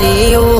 You.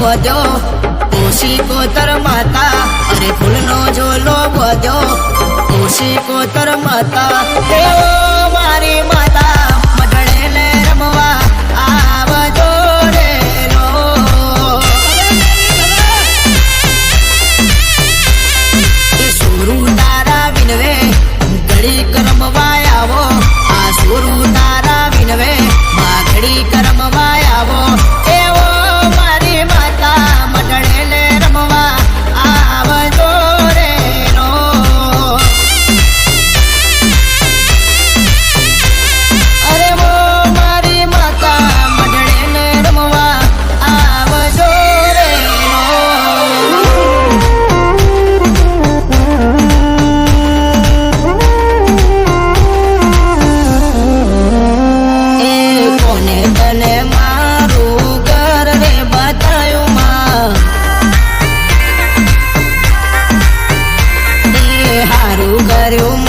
બોજો Ouchi કોતર માતા અરે ફૂલનો જોલો બોજો ઓશી કોતર માતા. મને તને મારું ઘર રે બતાયું માં. હારું કર્યું